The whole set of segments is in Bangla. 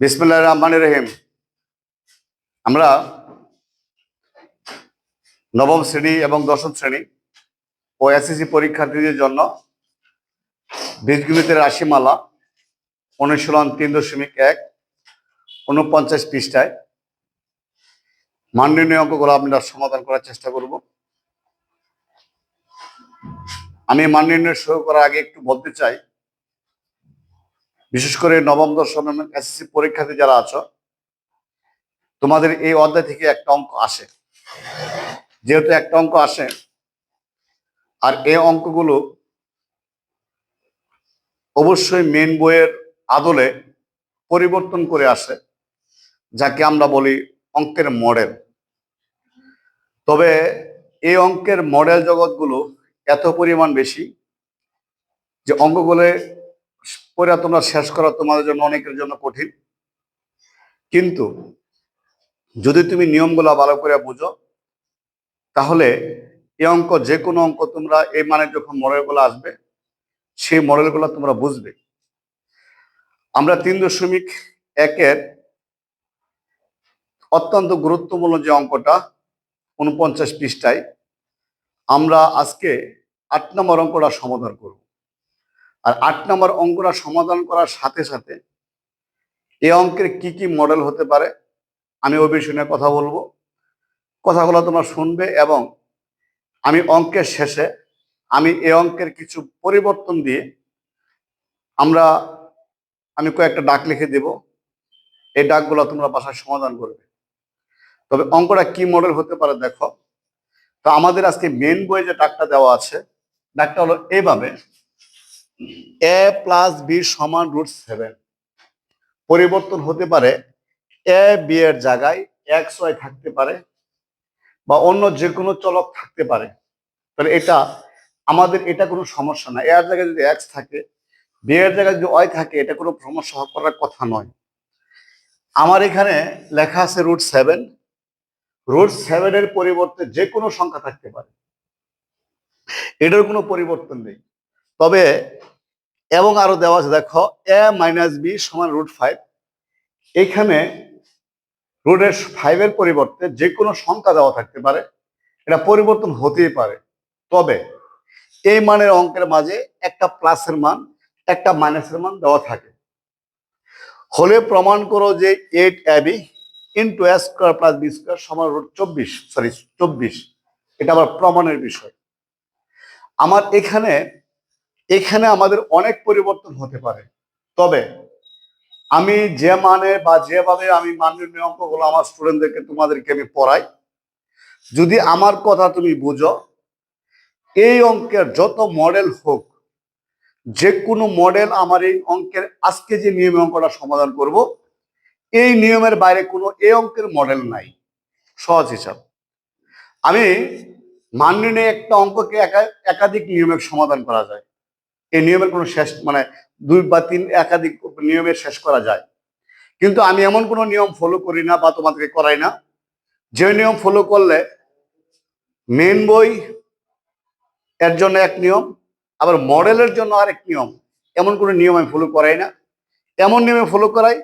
বিসমুল্লাহ রহমান রহিম। আমরা নবম শ্রেণি এবং দশম শ্রেণি ও এসএসসি পরীক্ষার্থীদের জন্য বীজগণিতের রাশিমালা অনুশীলন তিন দশমিক এক, উনপঞ্চাশ পৃষ্ঠায় মান নির্ণয় অঙ্কগুলো আমরা সমাধান করার চেষ্টা করব। আমি মান নির্ণয় শুরু করার আগে একটু বলতে চাই বিশেষ করে নবম দশম এসএসসি পরীক্ষাতে যারা আছো, তোমাদের এই অধ্যায় থেকে একটা অঙ্ক আসে। যেহেতু একটা অঙ্ক আসে, আর এই অঙ্কগুলো অবশ্যই মেন বইয়ের আদলে পরিবর্তন করে আসে, যাকে আমরা বলি অঙ্কের মডেল তবে এই অঙ্কের মডেল জগৎগুলো এত পরিমাণ বেশি যে অঙ্কগুলো পরে তোমরা শেষ করা তোমাদের জন্য অনেকের জন্য কঠিন। কিন্তু যদি তুমি নিয়মগুলো ভালো করে বুঝো, তাহলে এই অঙ্ক, যে কোনো অঙ্ক তোমরা এই মানে যখন মডেলগুলো আসবে, সেই মডেলগুলো তোমরা বুঝবে। আমরা তিন দশমিক একের অত্যন্ত গুরুত্বপূর্ণ যে অঙ্কটা, উনপঞ্চাশ পৃষ্ঠায়, আমরা আজকে আট নম্বর অঙ্কটা সমাধান করব। আর আট নম্বর অঙ্কটা সমাধান করার সাথে সাথে এই অঙ্কের কি কি মডেল হতে পারে, আমি ওই বিষয় নিয়ে কথা বলব। কথাগুলো তোমরা শুনবে এবং আমি অঙ্কের শেষে আমি এই অঙ্কের কিছু পরিবর্তন দিয়ে আমরা, আমি কয়েকটা ডাক লিখে দেব। এই ডাকগুলো তোমরা বাসায় সমাধান করবে। তবে অঙ্কটা কি মডেল হতে পারে দেখো। তো আমাদের আজকে মেন বইয়ে যে ডাকটা দেওয়া আছে, ডাকটা হলো এইভাবে এ প্লাস বি সমান রুট সেভেন পরিবর্তন হতে পারে এ বি এর জায়গায় এক্স ওয়াই থাকতে পারে বা অন্য যে কোনো চলক থাকতে পারে। তাহলে এটা আমাদের এটা কোনো সমস্যা না। এর জায়গায় যদি এক্স থাকে বি এর জায়গায় যদি ওয়াই থাকে, এটা কোনো সমস্যা করার কথা নয়। আমার এখানে লেখা আছে রুট সেভেন রুট সেভেনের পরিবর্তে যে কোনো সংখ্যা থাকতে পারে। এটার কোনো পরিবর্তন নেই। তবে, এবং আরও দেওয়া আছে, দেখো এ মাইনাস বি সমান রুট ফাইভ এখানে রুটের ফাইভের পরিবর্তে যে কোনো সংখ্যা দেওয়া থাকতে পারে। এটা পরিবর্তন হতেই পারে। তবে, এই মানের অঙ্কের মাঝে একটা প্লাসের মান, একটা মাইনাসের মান দেওয়া থাকে। হলে প্রমাণ করো যে eight AB into A square plus B square সমান রুট চব্বিশ সরি চব্বিশ। এটা আবার প্রমাণের বিষয়। আমার এখানে এখানে আমাদের অনেক পরিবর্তন হতে পারে। তবে আমি যে মানে বা যেভাবে আমি মান নির্ণয় অঙ্কগুলো আমার স্টুডেন্টদেরকে তোমাদেরকে আমি পড়াই, যদি আমার কথা তুমি বুঝো, এই অঙ্কের যত মডেল হোক, যে কোনো মডেল আমার এই অঙ্কের আজকে যে নিয়ম অঙ্কটা সমাধান করব, এই নিয়মের বাইরে কোনো এই অঙ্কের মডেল নাই। সহজ হিসাব। আমি মান নির্ণয়ে একটা অঙ্ককে একা- একাধিক নিয়মের সমাধান করা যায়। এই নিয়মের কোনো শেষ মানে দুই বা তিন একাধিক নিয়মের শেষ করা যায়। কিন্তু আমি এমন কোনো নিয়ম ফলো করি না বা তোমাদেরকে করাই না। যে নিয়ম ফলো করলে মেন বই এর জন্য এক নিয়ম, আবার মডেলের জন্য আরেক নিয়ম। এমন কোনো নিয়ম আমি ফলো করাই না। এমন নিয়মে ফলো করাই,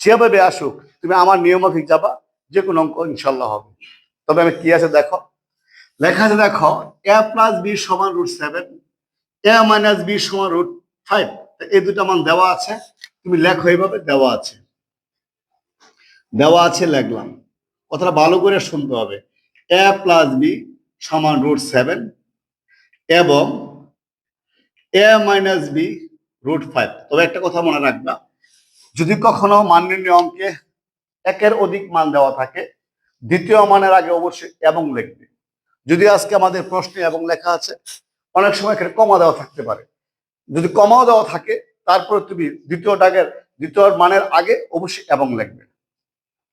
যেভাবে আসুক, তুমি আমার নিয়মাফিক যাবা যে কোনো অঙ্ক ইনশাল্লাহ হবে। তবে আমি কি আছে দেখো? লেখা আছে দেখো এ প্লাস বি সমান root seven A minus B সমান রুট ফাইভ। এই দুটো মান দেওয়া আছে। তুমি লেখো এইভাবে, দেওয়া আছে। দেওয়া আছে, লিখলাম। কথাটা ভালো করে শুনতে হবে। এ প্লাস বি সমান রুট সেভেন এবং A minus B root five. তবে একটা কথা মনে রাখবা, যদি কখনো মান নির্ণয় অঙ্কে একের অধিক মান দেওয়া থাকে, দ্বিতীয় মানের আগে অবশ্যই এবং লিখবে। যদি আজকে আমাদের প্রশ্নে এবং লেখা আছে অনেক সময় এখানে কমা দেওয়া থাকতে পারে। যদি কমাও দেওয়া থাকে, তারপরে তুমি দ্বিতীয় ডাকের দ্বিতীয় মানের আগে অবশ্যই এবং লিখবে।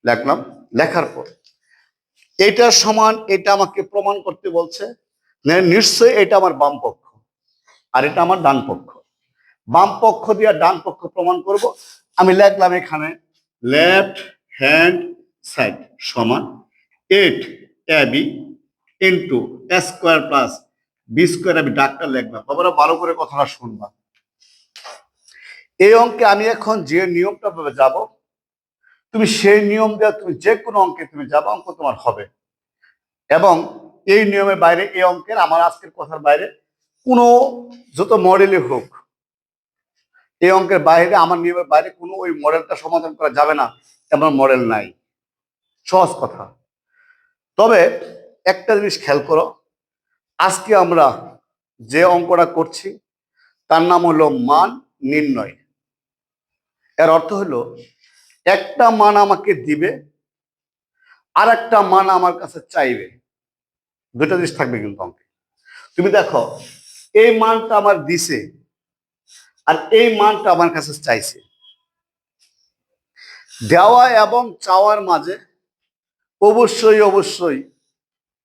লিখলাম, লেখার পর। এটার সমান, এটা আমাকে প্রমাণ করতে বলছে নিশ্চয়ই এটা আমার বাম পক্ষ, আর এটা আমার ডান পক্ষ। বাম পক্ষ দিয়ে ডান পক্ষ প্রমাণ করব। আমি লিখলাম এখানে, লেফট হ্যান্ড সাইড সমান eight A B into square plus B square আমি ডাকটা লিখলাম বাবারা ভালো করে কথাটা শুনবা। এই অঙ্কে আমি এখন যে নিয়মটা ভাবে যাব, তুমি সেই নিয়ম দেওয়া তুমি যে কোনো অঙ্কে তুমি যাবা, অঙ্ক তোমার হবে। এবং এই নিয়মের বাইরে, এই অঙ্কের, আমার আজকের কথার বাইরে কোনো যত মডেলই হোক, এই অঙ্কের বাইরে, আমার নিয়মের বাইরে কোনো ওই মডেলটা সমাধান করা যাবে না, এমন মডেল নাই। সহজ কথা। তবে একটা জিনিস খেয়াল করো আজকে আমরা যে অঙ্কটা করছি, তার নাম হলো মান নির্ণয়। এর অর্থ হলো, একটা মান আমাকে দিবে আর একটা মান আমার কাছে চাইবে। দুটো জিনিস থাকবে কিন্তু অঙ্কে। তুমি দেখো, এই মানটা আমার দিছে, আর এই মানটা আমার কাছে চাইছে। দেওয়া এবং চাওয়ার মাঝে অবশ্যই অবশ্যই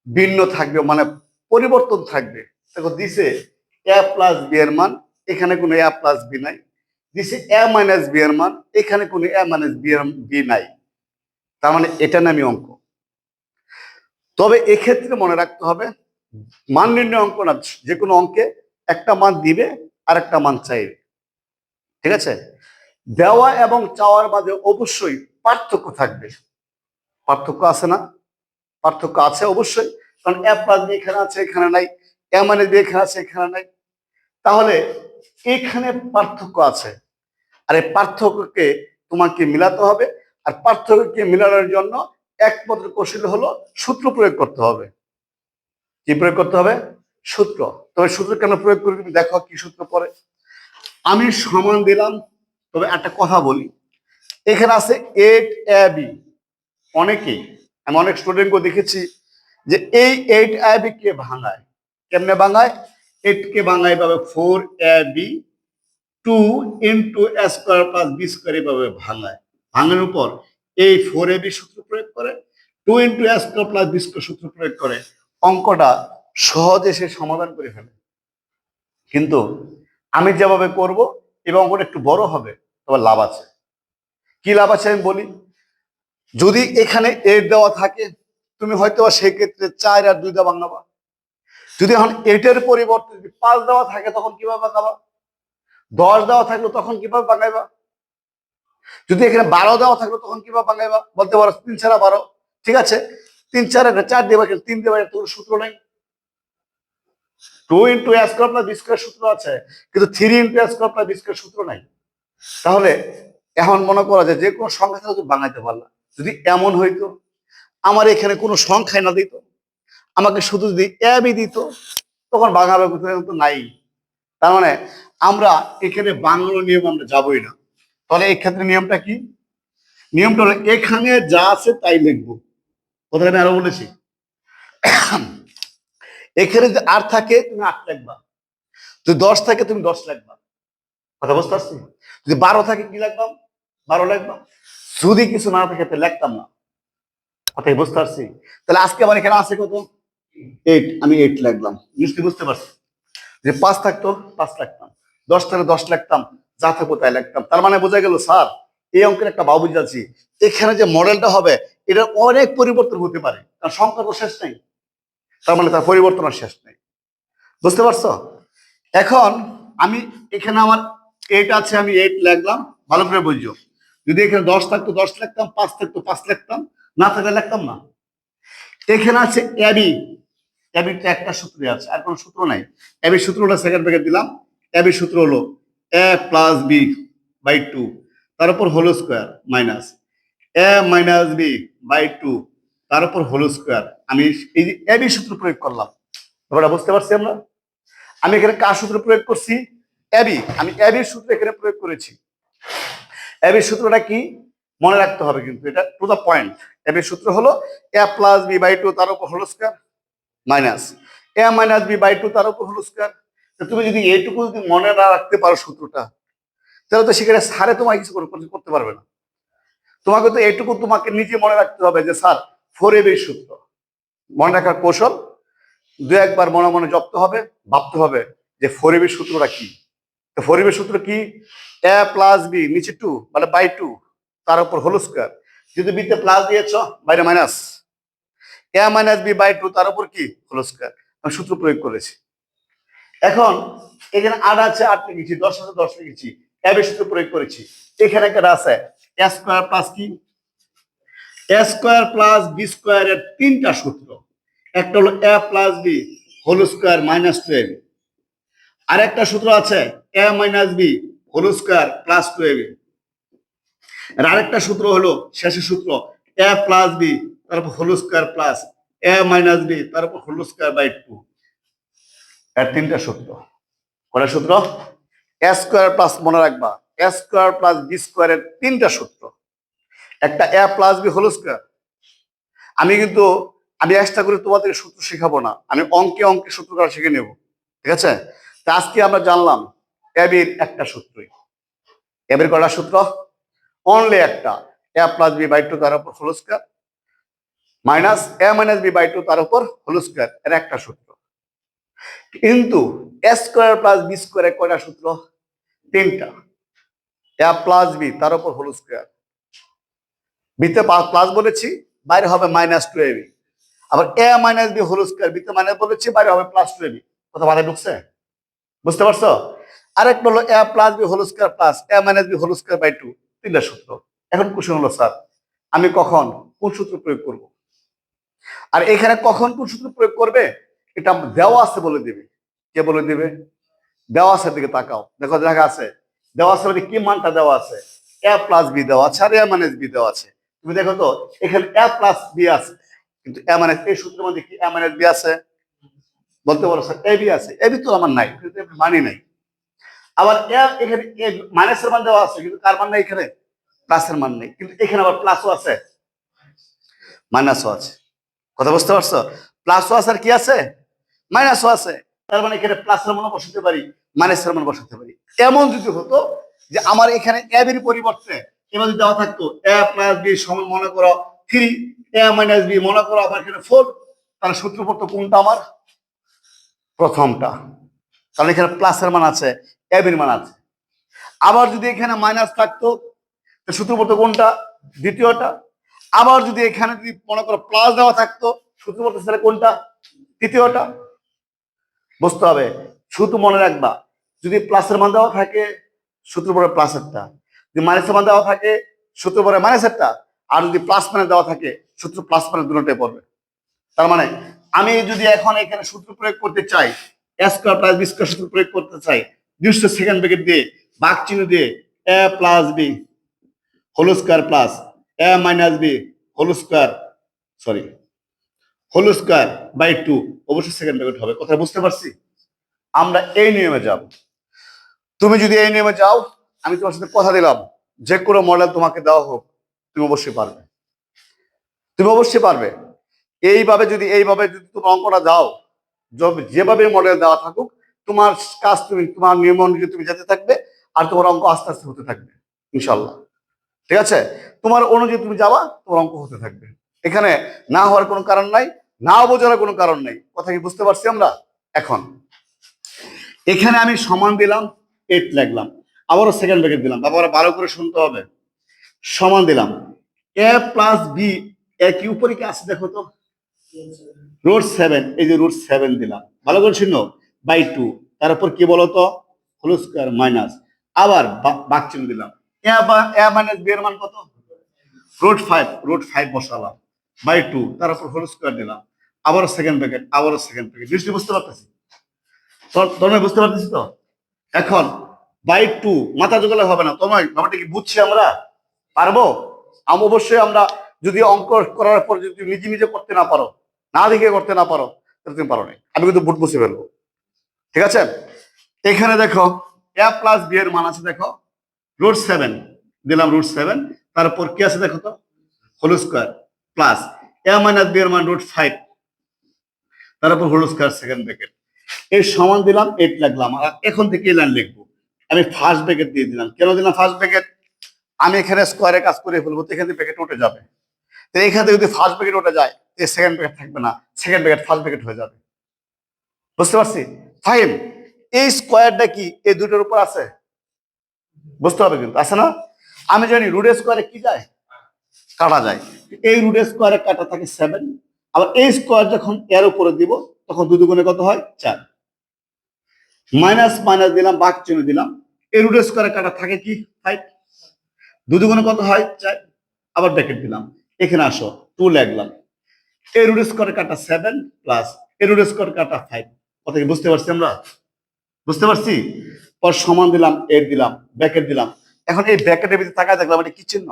ভিন্ন থাকবে মানে পরিবর্তন থাকবে। দেখো দিছে এ প্লাস বি এর মান, এখানে কোনো এ প্লাস বি নাই। দিছে এ মাইনাস বি এর মান, এখানে কোনো এ মাইনাস বি এর বি নাই। তার মানে এটা নামই অঙ্ক। তবে এক্ষেত্রে মনে রাখতে হবে, মান নির্ণয় অঙ্ক না, যে কোনো অঙ্কে একটা মান দিবে আর একটা মান চাইবে। ঠিক আছে? দেওয়া এবং চাওয়ার মাঝে অবশ্যই পার্থক্য থাকবে। পার্থক্য আছে না? পার্থক্য আছে অবশ্যই। কারণ এ প্লাস বি এখানে আছে, এখানে নাই। এ মানে বি এখানে আছে, এখানে নাই। তাহলে এখানে পার্থক্য আছে। আর এই পার্থক্যকে তোমাকে মিলাতে হবে। আর পার্থক্যকে মিলানোর জন্য একমাত্র কৌশল হলো সূত্র প্রয়োগ করতে হবে। কি প্রয়োগ করতে হবে? সূত্র। তবে সূত্র কেন প্রয়োগ করি তুমি দেখো কি সূত্র পরে আমি সমান দিলাম, তবে একটা কথা বলি। এখানে আছে এইট এ বি অনেকেই, আমি অনেক স্টুডেন্টকে দেখেছি যে এই এইট এ বি কে ভাঙায়। কেমনে ভাঙায়? এইট কে ভাঙায় পাবে four A B two into A square plus B square এভাবে ভাঙায়। ভাঙানোর উপর এই ফোর এ বি সূত্র প্রয়োগ করে two into A square plus B square সূত্র প্রয়োগ করে, অঙ্কটা সহজে সে সমাধান করে ফেলে। কিন্তু আমি যেভাবে করব এবং অঙ্কটা একটু বড় হবে, তবে লাভ আছে। কি লাভ আছে আমি বলি? যদি এখানে এইট দেওয়া থাকে তুমি হয়তো সেই ক্ষেত্রে চার আর দুইটা বাঙাবা যদি এখন এইটের পরিবর্তে যদি পাঁচ দেওয়া থাকে, তখন কীভাবে বাঙাবা দশ দেওয়া থাকল, তখন কীভাবে বাঙাইবা যদি এখানে বারো দেওয়া থাকল, তখন কীভাবে বাঙাইবা বলতে পারো তিন ছাড়া বারো। ঠিক আছে? তিন চার একটা চার দেবা কিন্তু তিন দেবা তোর সূত্র নাই। Two into square plus square সূত্র আছে, কিন্তু three into square plus square সূত্র নাই। তাহলে এখন মনে করা যায় যে কোনো সংখ্যা থেকে বাঙাইতে পারলাম যদি এমন হইতো আমার এখানে কোনো সংখ্যায় না দিত। আমাকে শুধু যদি অ্যাবই দিত, তখন বাঙালো তো নাই। তার মানে আমরা এখানে বাংলা নিয়ম আমরা যাবই না। তাহলে এই ক্ষেত্রে নিয়মটা কি? নিয়মটা হলো এখানে যা আছে তাই লিখব। কোথায় আমি আরও বলেছি। এখানে যদি আট থাকে, তুমি আট লিখবা। যদি দশ থাকে, তুমি দশ লিখবা। কথা বুঝতে পারছি? যদি বারো থাকে, কি লিখবাম বারো লিখবা। যদি কিছু না থাকে, তাহলে লিখতাম না। কথাই বুঝতে পারছি। তাহলে আজকে আমার এখানে আছে কত? এইট আমি এইট লাগলাম নিশ্চয়ই বুঝতে পারছি? যে পাঁচ থাকতো, পাঁচ লিখতাম। দশ থাকলে দশ লাগতাম যা থাকব তাই লাগতাম তার মানে বোঝা গেল, স্যার, এই অঙ্কের একটা বাবু যাচ্ছি। এখানে যে মডেলটা হবে এটা অনেক পরিবর্তন হতে পারে। কারণ সংখ্যা তো শেষ নেই। তার মানে তার পরিবর্তন আর শেষ নেই। বুঝতে পারছ? এখন আমি এখানে আমার এইট আছে, আমি এইট লাগলাম ভালো করে বুঝছ যদি এখানে দশ থাকতো, দশ লিখতাম, পাঁচ থাকতো, পাঁচ লিখতাম। না থাকলে লিখতাম না। এখানে আছে অ্যাবি অ্যাবিটা একটা সূত্রে আছে, আর কোনো সূত্র নাই। অ্যাবি সূত্রটা সেকেন্ড ব্র্যাকেট দিলাম। অ্যাবি সূত্র হলো A plus B by two তার উপর whole square minus A minus B by two তার উপর হোল স্কোয়ার আমি এই যে এবি সূত্র প্রয়োগ করলাম। ব্যাপারটা বুঝতে পারছি আমরা? আমি এখানে কার সূত্র প্রয়োগ করছি? এবি আমি এবির সূত্র এখানে প্রয়োগ করেছি। এবির সূত্রটা কি? মনে রাখতে হবে কিন্তু, এটা টু দ্য পয়েন্ট এর সূত্র হলো A plus B by two তার উপর whole square minus A minus B by two তার উপর হোল স্কোয়ার তুমি যদি এইটুকু যদি মনে না রাখতে পারো সূত্রটা, তাহলে তো সেখানে স্যারে তোমাকে কিছু করতে পারবে না। তোমাকে তো এইটুকু তোমাকে নিজে মনে রাখতে হবে যে স্যার ফোর এর সূত্র। মনে রাখার কৌশল, দু একবার মনে মনে জপতে হবে, ভাবতে হবে যে ফোর এর সূত্রটা কি। তো ফোর এর সূত্র কি? এ প্লাস বি নিচে টু মানে বাই টু তার উপর হোল স্কোয়ার যদি বিতে প্লাস দিয়েছ বাইরে minus A minus B by two তার উপর কি? হোল স্কোয়ার আমি সূত্র প্রয়োগ করেছি। এখন এখানে আট আছে, আট লিখেছি, দশ আছে, দশ লিখেছি। এর সূত্র প্রয়োগ করেছি। এখানে একটা আছে এ স্কোয়ার প্লাস কি? এ স্কোয়ার প্লাস বি স্কোয়ারের তিনটা সূত্র। একটা হলো A plus B whole square minus two AB আর একটা সূত্র আছে A minus B whole square plus two AB আর আরেকটা সূত্র হলো শেষের সূত্র এ প্লাস বি তারপর whole square plus A minus B তারপর হোল স্কোয়ার বাই টু এর তিনটা সূত্র। কটা সূত্র? এ স্কোয়ার প্লাস মনে রাখবা এ স্কোয়ার প্লাস বি স্কোয়ারের তিনটা সূত্র। একটা A plus B whole square আমি কিন্তু, আমি এক্সট্রা করে তোমাদের সূত্র শেখাবো না, আমি অঙ্কে অঙ্কে সূত্র করা শিখে নেব, ঠিক আছে? তা আজকে আমরা জানলাম এবির একটা সূত্রই। এবির কটা সূত্র? অনলি একটা A plus B by two তার উপর whole square minus A minus B by two তার উপর হোল স্কোয়ার এর একটা সূত্র। কিন্তু এ স্কোয়ার প্লাস বি স্কোয়ারের কয়টা সূত্র? তিনটা। এ প্লাস বি তার উপর হোল স্কোয়ার বিতে প্লাস বলেছি, বাইরে হবে মাইনাস টু এবি আবার A minus B whole square বিতে মাইনাস বলেছি, বাইরে হবে প্লাস টু এবি কথা মাথায় ঢুকছে? বুঝতে পারছ? আরেকটা হলো A plus B whole square plus A minus B whole square by two তিনটা সূত্র। এখন কোশ্চেন হলো, স্যার, আমি কখন কোন সূত্র প্রয়োগ করব? আর এখানে কখন কোন সূত্র প্রয়োগ করবে? এটা দেওয়া আছে বলে দিবে। কে বলে দিবে? দেওয়া আছে দিকে তাকাও। দেখো দেখা আছে, দেওয়া আছে মানে কি মানটা দেওয়া আছে? এ প্লাস বি দেওয়া আছে আর এ মাইনাস বি দেওয়া আছে। তুমি দেখো তো, এখানে এ প্লাস বি আছে, কিন্তু এ মাইনাস এই সূত্রের মধ্যে কি এ মাইনাস বি আছে? বলতে পারো, স্যার এ বি আছে। এ বি তো আমার নাই, কিন্তু মানি নাই। আবার এখানে মাইনাসের মান দেওয়া আছে, কিন্তু কার মান নাই এখানে? প্লাসের মান নেই, কিন্তু এখানে আবার প্লাসও আছে। মাইনাসও আছে। কথা বুঝতে পারছ? প্লাসও আছে আর কি আছে? মাইনাসও আছে। তার মানে এখানে প্লাসের মান বসাতে পারি মাইনাসের মান বসাতে পারি। এমন যদি হতো যে আমার এখানে এ বির পরিবর্তে এবার যদি দেওয়া থাকতো এ প্লাস বি সমান মনে করো থ্রি এ মাইনাস বি মনে করো আবার এখানে ফোর তাহলে সূত্র পড়তো কোনটা আমার? প্রথমটা। কারণ এখানে প্লাসের মান আছে। এ বির মান আছে। আবার যদি এখানে মাইনাস থাকতো সূত্র পড়তো কোনটা? দ্বিতীয়টা। আবার যদি এখানে যদি মনে করো প্লাস দেওয়া থাকতো, সূত্র পড়তো সেটা কোনটা? তৃতীয়টা। বুঝতে হবে, শুধু মনে রাখবা, যদি প্লাসের মান দেওয়া থাকে, সূত্র পরে প্লাসেরটা যদি মাইনাসের মান দেওয়া থাকে, সূত্র পরে মাইনাসেরটা আর যদি প্লাস মানে দেওয়া থাকে, সূত্র প্লাস মানে দুটোটাই পড়বে। তার মানে আমি যদি এখন এখানে সূত্র প্রয়োগ করতে চাই স্কোয়ার প্লাস বি স্কোয়ার সূত্র প্রয়োগ করতে চাই দুশো সেকেন্ড ব্রেকেট দিয়ে বাক চিহ্ন দিয়ে A plus B whole square plus A minus B whole square sorry whole square by two অবশ্যই সেকেন্ড ব্রেকেট হবে। কথা বুঝতে পারছি? আমরা এই নিয়মে যাব। তুমি যদি এই নিয়মে যাও, আমি তোমার সাথে কথা দিলাম। যে কোনো মডেল তোমাকে দেওয়া হোক, তুমি অবশ্যই পারবে। তুমি অবশ্যই পারবে। এইভাবে যদি এইভাবে যদি তুমি অঙ্কটা দাও যেভাবে মডেল দেওয়া থাকুক তোমার কাজ তুমি, তোমার নিয়ম অনুযায়ী তুমি যেতে থাকবে আর তোমার অঙ্ক আস্তে আস্তে হতে থাকবে ইনশাল্লাহ ঠিক আছে? তোমার অনুযায়ী তুমি যাওয়া তোমার অঙ্ক হতে থাকবে। এখানে না হওয়ার কোনো কারণ নাই না বোঝার কোনো কারণ নেই। কথা কি বুঝতে পারছি আমরা? এখন। এখানে আমি সমান দিলাম এইট লিখলাম। আবারও সেকেন্ড ব্রেকেট দিলাম। আবার ভালো করে শুনতে হবে। সমান দিলাম। এ প্লাস বি একই উপরে কি আছে দেখো তো? রুট সেভেন এই যে রুট সেভেন দিলাম। ভালো করে শুনো। বাই টু তার উপর কি বলতো? হোল স্কোয়ার মাইনাস আবার বাক চিহ্ন দিলাম। এ মাইনাস বি এর মান কত? রুট ফাইভ রুট ফাইভ বসালাম। বাই টু তার উপর হোল স্কোয়ার দিলাম। আবারও সেকেন্ড ব্র্যাকেট আবার সেকেন্ড ব্র্যাকেট নিশ্চয়ই বুঝতে পারতেছি? তোমরা বুঝতে পারতেছি তো? এখন বাই টু মাথা জোগালে হবে না। তোমার ব্যাপারটা কি বুঝছি আমরা? পারব? আম অবশ্যই আমরা যদি অঙ্ক করার পর যদি নিজে নিজে করতে না পারো, না দেখে করতে না পারো, তাহলে তুমি পারো না আমি কিন্তু বুট বসে ফেলব। ঠিক আছে? এখানে দেখো এ প্লাস বি এর মান আছে, দেখো রুট সেভেন দিলাম রুট সেভেন তারপর কি আছে দেখো তো? Whole square plus A minus B এর মান রুট ফাইভ তারপর হোল স্কোয়ার সেকেন্ড ব্র্যাকেট এই সমান দিলাম এইট লাগলাম। আর এখন থেকে এই লাইন লিখব। আমি ফার্স্ট ব্র্যাকেট দিয়ে দিলাম। কেন দিলাম ফার্স্ট ব্র্যাকেট আমি এখানে স্কোয়ারে কাজ করে ফেলব, তো এখান থেকে ব্র্যাকেট উঠে যাবে। তো এখান থেকে যদি ফার্স্ট ব্র্যাকেট উঠে যায় সেকেন্ড ব্র্যাকেট থাকবে না। সেকেন্ড ব্র্যাকেট ফার্স্ট ব্র্যাকেট হয়ে যাবে। বুঝতে পারছি? ফাইন এই স্কোয়ারটা কি? এই দুটোর উপর আছে? বুঝতে হবে কিন্তু, আছে না? আমি জানি রুডের স্কোয়ারে কি যায়? কাটা যায়। এই রুডের স্কোয়ারে কাটা থাকে সেভেন। আবার এই স্কোয়ার যখন এর উপরে দিব, তখন দু দুগুণে কত হয়? চার। মাইনাস মাইনাস দিলাম, বাক চিহ্ন দিলাম। এই রুডের স্কোয়ারে কাটা থাকে কি? ফাইভ। দু দুগুণে কত হয়? চার। আবার ব্র্যাকেট দিলাম। এখানে আসো টু লাগলাম এই রুট স্কোয়ার কাটা সেভেন প্লাস এই রুট স্কোয়ার কাটা ফাইভ। কথা কি বুঝতে পারছি আমরা? বুঝতে পারছি? পর সমান দিলাম, এর দিলাম ব্যাকেট দিলাম। এখন এই ব্যাকেটের ভিতরে তাকায় দেখলাম এটা কি চিহ্ন?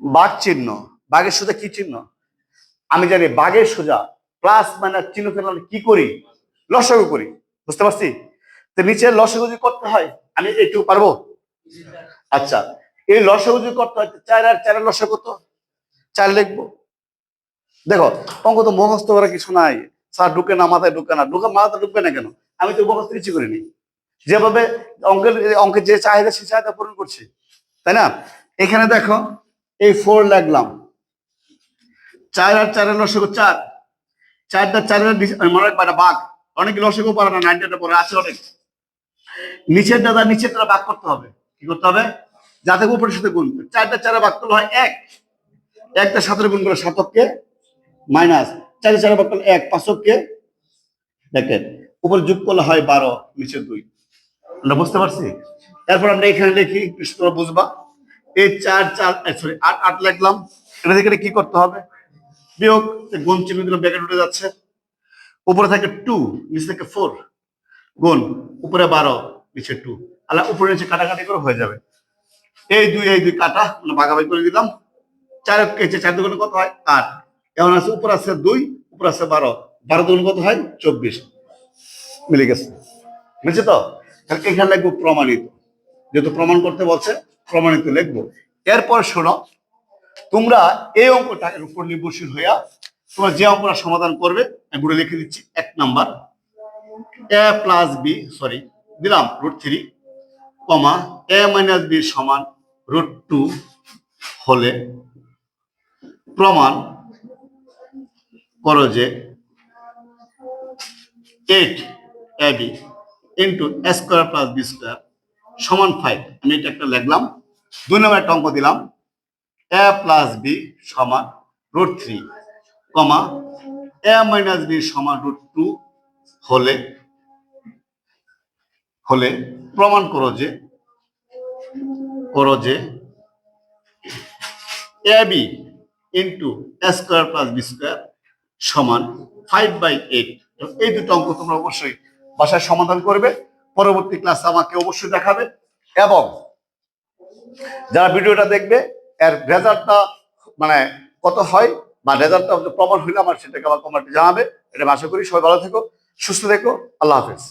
বাঘ চিহ্ন। বাঘের সোজা কি চিহ্ন? আমি জানি বাঘের সোজা, প্লাস মাইনাস চিহ্ন ফেললে কি করি? লসাগু করি। বুঝতে পারছি? তো নিচে লসাগু যদি করতে হয়, আমি একটু পারব? আচ্ছা এই লসাগু যদি করতে হয় চার আর চারের লসা কত? চার লিখব। দেখো, অঙ্ক তো মুখস্থ করা কিছু নাই। স্যার ঢুকে না, মাথায় ঢুকে না। ঢুকে মাথায় ঢুকবে না কেন? আমি তো মুখস্থ কিছু করিনি। যেভাবে অঙ্কের অঙ্কের যে চাহিদা সে চাহিদা পূরণ করছি। তাই না? এখানে দেখো, এই ফোর লাগলাম চার আর চারের লসক চার। চারটা চারের মনে রাখবা এটা বাঘ। অনেক লসক পারে না নাইনটা পরে আছে অনেক। নিচের দাদা নিচের দাদা বাঘ করতে হবে। কি করতে হবে? যাতে উপরের সাথে গুণ। চারটা চারে ভাগ করলে হয় এক। একটা সাতের গুণ করে সাতককে মাইনাস। চারে চারে ভাগ এক, পাঁচককে দেখেন, উপরে যোগ করলে হয় বারো, নিচে দুই। আমরা বুঝতে পারছি? এরপর আমরা এখানে লিখি কৃষ্ণ বুঝবা। এই চার চার সরি আট আট লিখলাম। এটা থেকে কি করতে হবে? বিয়োগ গুণ চিহ্ন দিলাম, ব্যাকেট উঠে যাচ্ছে। উপরে থাকে টু নিচে থাকে ফোর গুণ, উপরে বারো, নিচে টু আল্লাহ উপরে নিচে কাটাকাটি করে হয়ে যাবে। এই দুই এই দুই কাটা, আমরা ভাগাভাগি করে দিলাম। চার চার দুগুণে কত হয়? আট। এমন আছে, উপর আছে দুই, উপর আছে বারো। বারো দুগুণ কত হয়? চব্বিশ। মিলে গেছে। বুঝছে তো? এখানে লিখব প্রমাণিত। যেহেতু প্রমাণ করতে বলছে, প্রমাণিত লিখব। এরপর শোনো, তোমরা এই অঙ্কটা এর উপর নির্ভরশীল হইয়া তোমরা যে অঙ্কটা সমাধান করবে এগুলো লিখে দিচ্ছি, এক number. A plus B, sorry, দিলাম, root three, comma, A minus B সমান রুট টু হলে প্রমাণ করো যে eight A B into A square plus B square সমান ফাইভ আমি এটা একটা লিখলাম, দুই নম্বর একটা অঙ্ক দিলাম এ প্লাস বি সমান root three comma A minus B সমান রুট টু হলে হলে প্রমাণ করো যে করো যে A B into A square plus B square সমান ফাইভ বাই এইট এই দুটো অঙ্ক তোমরা অবশ্যই বাসায় সমাধান করবে। পরবর্তী ক্লাস আমাকে অবশ্যই দেখাবে। এবং যারা ভিডিওটা দেখবে, এর রেজাল্টটা মানে কত হয় বা রেজাল্টটা প্রমাণ হইলে আমার সেটাকে আমার কমেন্টে জানাবে। এটা আশা করি সবাই ভালো থেকো, সুস্থ থেকো। আল্লাহ হাফেজ।